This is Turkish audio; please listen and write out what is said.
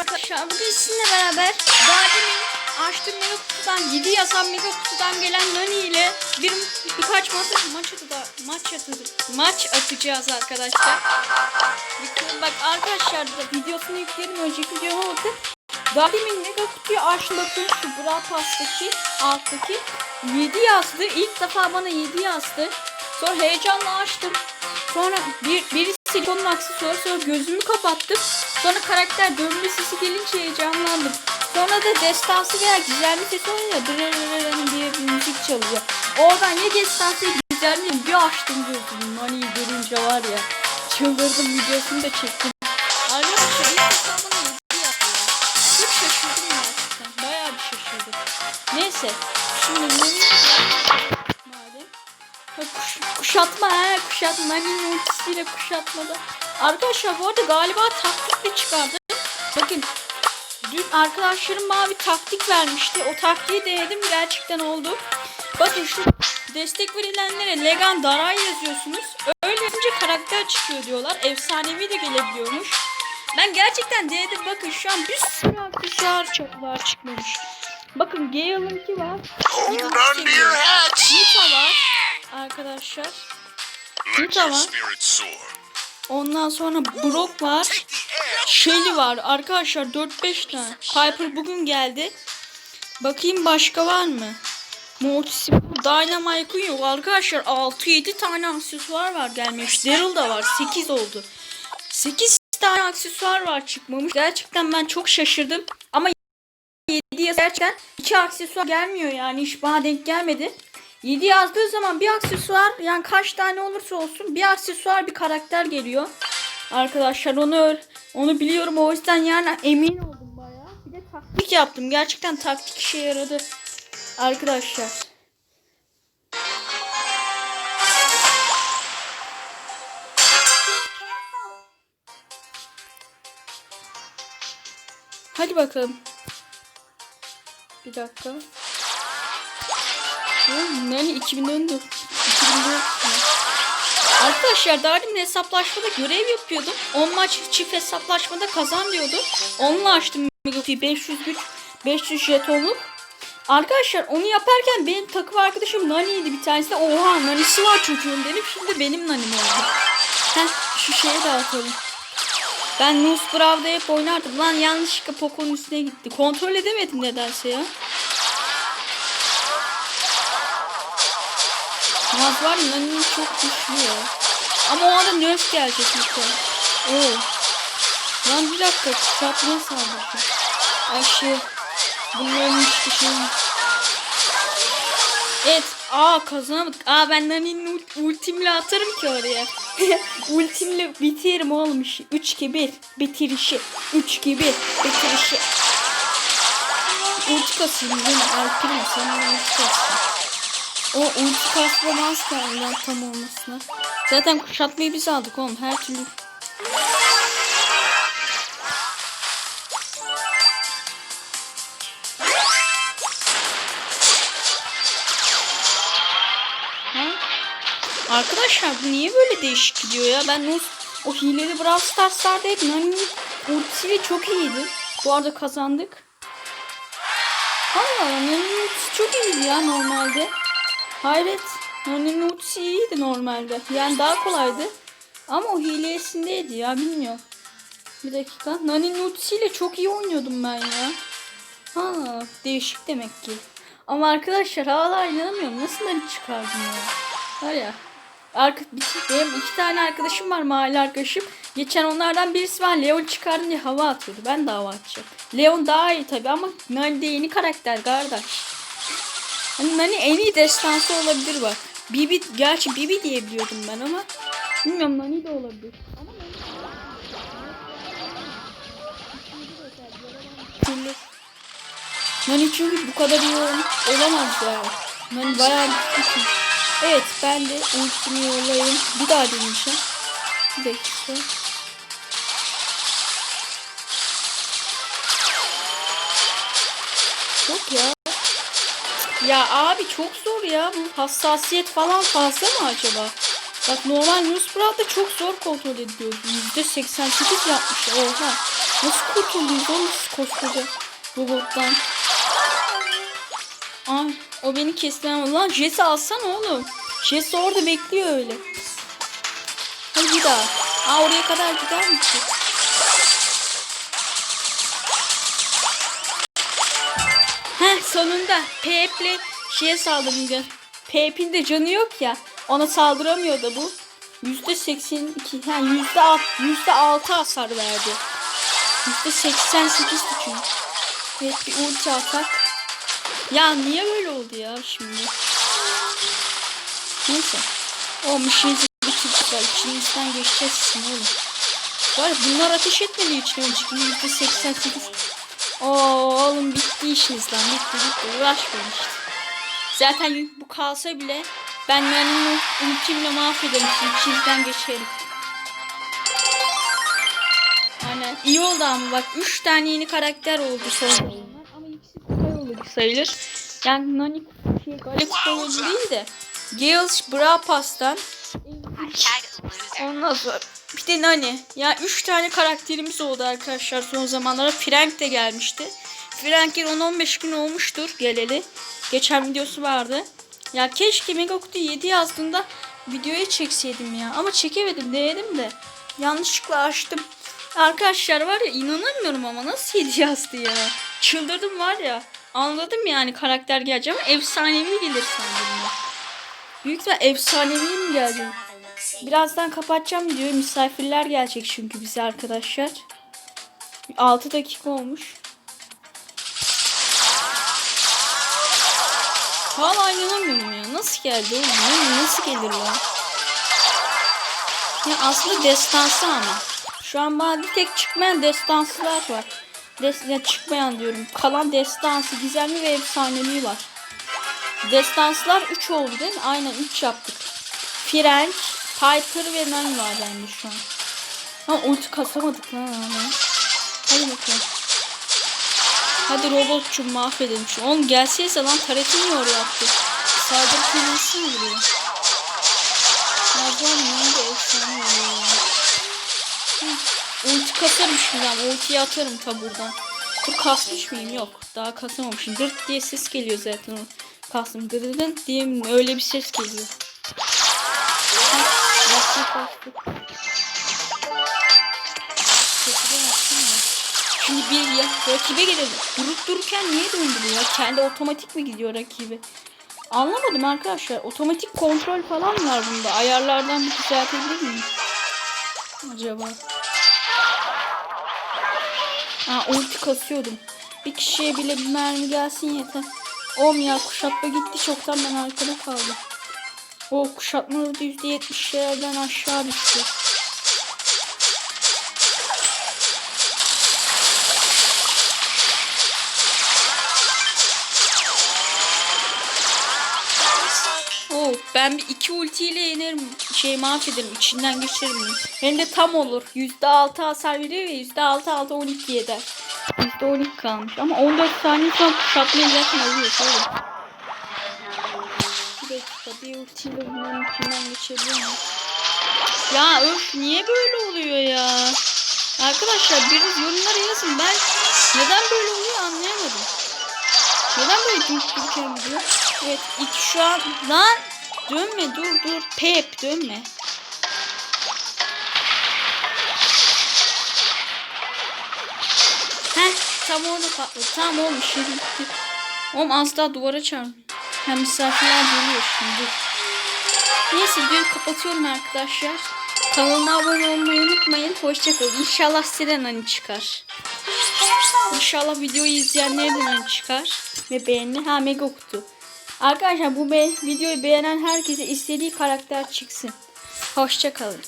arkadaşlar. Bugün sizinle beraber daha demin açtığım mega kutudan 7 yazan mega kutudan gelen Nani ile bir birkaç maç maç atı maç atı maç atacağız arkadaşlar. Bakın bak arkadaşlar da videosunu yükledim önceki videoma bakın. Daha demin mega kutuyu açtım bakın şu Brawl Pass'taki alttaki 7 yazdı. İlk defa bana 7 yazdı. Sonra heyecanla açtım. Sonra bir, birisi konunun aksesuarı sonra gözümü kapattım. Sonra karakter dönme sesi gelince heyecanlandım. Sonra da destansı veya gizemli sesi oluyor. Dırırırırın bir müzik çalıyor. Oradan ya destansı ya gizemli bir açtım gözümü. Mani'yi görünce var ya. Çıldırdım videosunu da çektim. Arkadaşlar ilk madem. Ha, kuş, kuşatma he kuşatma. Mani'nin ultisiyle kuşatmada. Arkadaşlar bu arada galiba taktik de çıkardı. Bakın dün arkadaşlarım bana bir taktik vermişti. O taktiği denedim gerçekten oldu. Bakın şu destek verilenlere Legan Daray yazıyorsunuz. Öyle yazınca karakter çıkıyor diyorlar. Efsanevi de gelebiliyormuş. Ben gerçekten denedim. Bakın şu an bir sürü aksesuar çoklar çıkmamış. Bakın Gale'ınki var. Hold on to your hats. Nita var. Arkadaşlar. Nita var. Ondan sonra Brock var. Shelly var. Arkadaşlar 4-5 tane. Piper bugün geldi. Bakayım başka var mı? Mortis, Dynamite'ın yok. Arkadaşlar 6-7 tane aksesuar var gelmiş. Daryl da var. 8 oldu. 8 tane aksesuar var çıkmamış. Gerçekten ben çok şaşırdım. Ama 7 yaz gerçekten 2 aksesuar gelmiyor yani. Hiç bana denk gelmedi. 7 yazdığı zaman bir aksesuar yani kaç tane olursa olsun bir aksesuar bir karakter geliyor. Arkadaşlar onu onu biliyorum o yüzden yani emin oldum bayağı. Bir de taktik yaptım. Gerçekten taktik işe yaradı. Arkadaşlar. Hadi bakalım. Bir dakika. Yani 2014. 2014. Arkadaşlar daha demin hesaplaşmada görev yapıyordum. 10 maç çift hesaplaşmada kazan diyordu. Onunla açtım Megafi 500 güç 500 jetonluk. Arkadaşlar onu yaparken benim takım arkadaşım Nani'ydi bir tanesi de oha Nani'si var çocuğun dedim. Şimdi benim Nani'm oldu. Heh şu şeye dağıtalım. Ben Nus Brav'da hep oynardım. Lan yanlışlıkla Poco'nun üstüne gitti. Kontrol edemedim nedense ya. Naz var ya Nani'nin çok güçlü ya. Ama o anda nerf gelecek muhtemelen. Oo. Lan bir dakika kuşatmaya saldırdı. Ay şey. Bunların işte şey. Evet. Aa kazanamadık. Aa ben Nani'nin ult- ultimle atarım ki oraya. ultimle bitiririm oğlum işi. 3 2 1 bitirişi. 3 2 1 bitirişi. Ulti kasayım? Alpine sen ulti kasın. O ulti kaslamaz galiba tam olmasına. Zaten kuşatmayı biz aldık oğlum her türlü. Ha? Arkadaşlar bu niye böyle değişik gidiyor ya? Ben o, o hileli Brawl Stars'larda hep Nani'nin ultisiyle çok iyiydi. Bu arada kazandık. Allah Nani'nin ultisi çok iyiydi ya normalde. Hayret. Nani'nin ultisi iyiydi normalde. Yani daha kolaydı. Ama o hilesindeydi ya bilmiyorum. Bir dakika. Nani'nin ultisiyle çok iyi oynuyordum ben ya. Ha değişik demek ki. Ama arkadaşlar hala inanamıyorum. Nasıl Nani çıkardım ya. Var ya. Arka, bir- benim iki tane arkadaşım var mahalle arkadaşım. Geçen onlardan birisi var Leon çıkardım diye hava atıyordu. Ben de hava atacağım. Leon daha iyi tabi ama Nani de yeni karakter kardeş. Hani Nani en iyi destansı olabilir bak. Bibi, gerçi Bibi diye biliyordum ben ama bilmiyorum Nani de olabilir. Ama Nani çünkü bu kadar iyi ol- olamaz yani. Nani bayağı güçlü. Evet ben de ultimi yollayayım. Bir daha deneyeceğim. Bir dakika. Çok ya. Ya abi çok zor ya. Bu hassasiyet falan fazla mı acaba? Bak normal Newsprout'da çok zor kontrol ediyor. %88 yapmış. Oha. Nasıl kurtuldunuz oğlum siz koskoca robottan? Ay o beni kesti. Lan Jesse alsana oğlum. Jesse orada bekliyor öyle. Hadi bir daha. Aa oraya kadar gider mi? Sonunda Pep'le şeye saldırdım. gö- Pep'in de canı yok ya. Ona saldıramıyor da bu. Yüzde 82 yani yüzde alt, yüzde altı hasar verdi. Yüzde 88 çünkü. Evet bir ulti atak. Ya niye böyle oldu ya şimdi? Neyse. O işimizi bitirdik var. İçimizden geçeceğiz şimdi oğlum. Var ya, bunlar ateş etmediği için önceki yüzde 88. Oo oğlum bitti işiniz lan bitti bitti uğraşmayın işte. Zaten bu kalsa bile ben benim ultimle mahvederim içinizden geçerim. Aynen iyi oldu ama bak 3 tane yeni karakter oldu son ama ikisi kupa yolu sayılır. Yani Nani şey, Gale kupa yolu değil de Gales Brapas'tan Ondan sonra bir de Nani. Ya 3 tane karakterimiz oldu arkadaşlar son zamanlarda. Frank de gelmişti. Frank'in 10-15 gün olmuştur geleli. Geçen videosu vardı. Ya keşke Mega Kutu 7 yazdığında videoya çekseydim ya. Ama çekemedim denedim de. Yanlışlıkla açtım. Arkadaşlar var ya inanamıyorum ama nasıl 7 yazdı ya. Çıldırdım var ya. Anladım yani karakter geleceğim ama efsanevi gelir sandım ben. Büyük ihtimal efsanevi mi gelecek? Birazdan kapatacağım videoyu. Misafirler gelecek çünkü bize arkadaşlar. 6 dakika olmuş. Hala inanamıyorum ya. Nasıl geldi oğlum? Ya Nasıl gelir lan? Ya aslında destansı ama. Şu an bana bir tek çıkmayan destansılar var. Des ya çıkmayan diyorum. Kalan destansı, gizemli ve efsanevi var. Destansılar 3 oldu değil mi? Aynen 3 yaptık. Frank, Piper ve Nan var bende şu an. Ha ulti kasamadık lan ama. Hadi bakalım. Hadi robotçum mahvedelim şu. Oğlum gelseyse lan taretini niye oraya attı? Saldırı nasıl mı vuruyor? Nereden nerede efsane oluyor Ulti kasarım şimdi ama ultiyi atarım ta buradan. Dur kasmış mıyım? Yok. Daha kasamamışım. Dırt diye ses geliyor zaten. Kastım dırırın diye mi? öyle bir ses geliyor. Şimdi bir ya rakibe gelelim. Durup dururken niye döndürüyor? Kendi otomatik mi gidiyor rakibe? Anlamadım arkadaşlar. Otomatik kontrol falan var bunda. Ayarlardan bir düzeltebilir miyim? Acaba? Ha ulti kasıyordum. Bir kişiye bile bir mermi gelsin yeter. Ya kuşatma gitti çoktan ben arkada kaldım. O kuşatma da %70'lerden aşağı düştü. Oo, ben bir iki ultiyle yenerim. Şey mahvederim. içinden geçerim. Hem de tam olur. %6 hasar veriyor ve %6 6 12 eder. %12 kalmış. Ama 14 saniye sonra kuşatmayı zaten alıyor. Tabii. Dakika bir ultiyle bunların içinden geçebilir miyim? Ya öf niye böyle oluyor ya? Arkadaşlar biriniz yorumlara yazın. Ben neden böyle oluyor anlayamadım. Neden böyle durup dururken gidiyor? Evet ilk şu an lan dönme dur dur pep dönme. Heh tam orada patladı. Şimdi bitti. Oğlum az daha duvara çarptım. Hem misafirler geliyor şimdi. Neyse videoyu kapatıyorum arkadaşlar. Kanalıma abone olmayı unutmayın. Hoşçakalın. İnşallah sizden hani çıkar. İnşallah videoyu izleyenlerden hani çıkar. Ve beğeni. Ha mega kutu. Arkadaşlar bu be videoyu beğenen herkese istediği karakter çıksın. Hoşçakalın.